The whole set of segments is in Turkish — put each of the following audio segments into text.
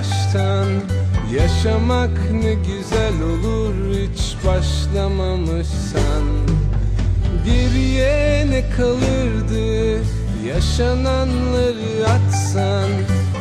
baştan Yaşamak ne güzel olur hiç başlamamışsan. Geriye ne kalırdı yaşananları atsan.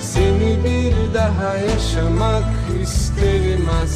Seni bir daha yaşamak isterim aslında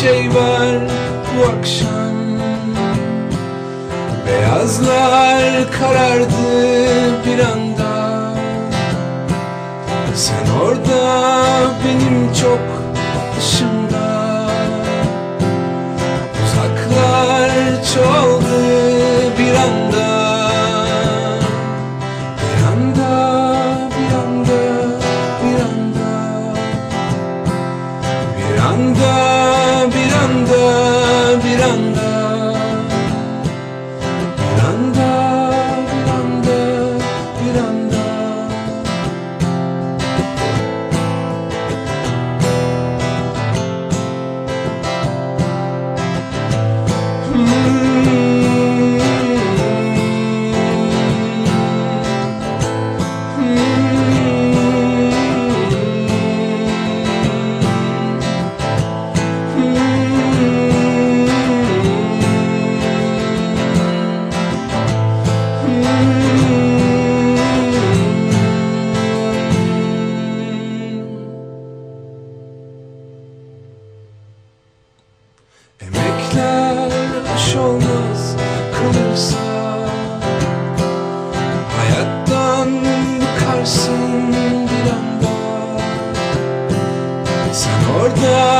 şey var bu akşam. Beyazlar karardı bir anda. Sen orada benim çok die.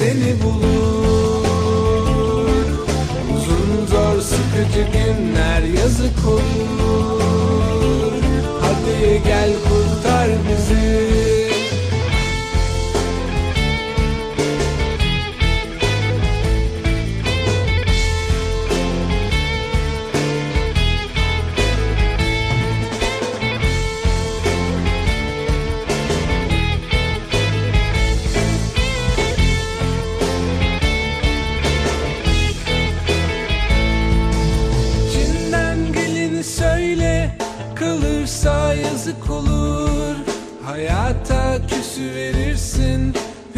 seni bulur. Uzun zor sıkıcı günler yazık olur. Hadi gel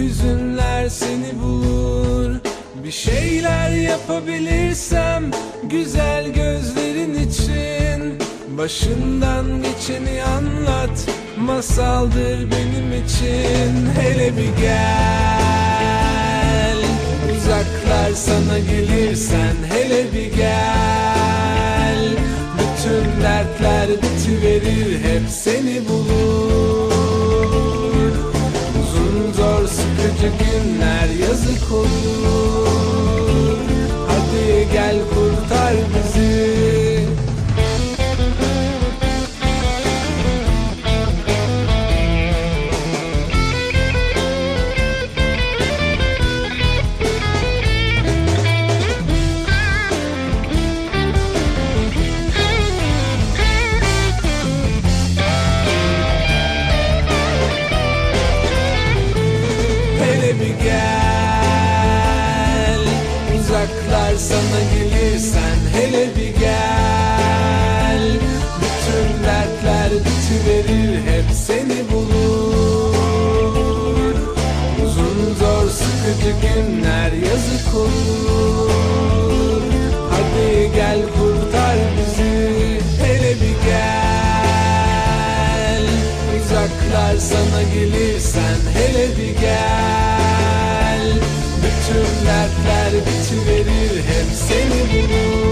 Hüzünler seni bulur. Bir şeyler yapabilirsem Güzel gözlerin için. Başından geçeni anlat Masaldır benim için. Hele bir gel Uzaklar sana gelirsen yazık olur söyler sana gelirsen hele bir gel. Bütün dertler bitiverir hep seni bulur.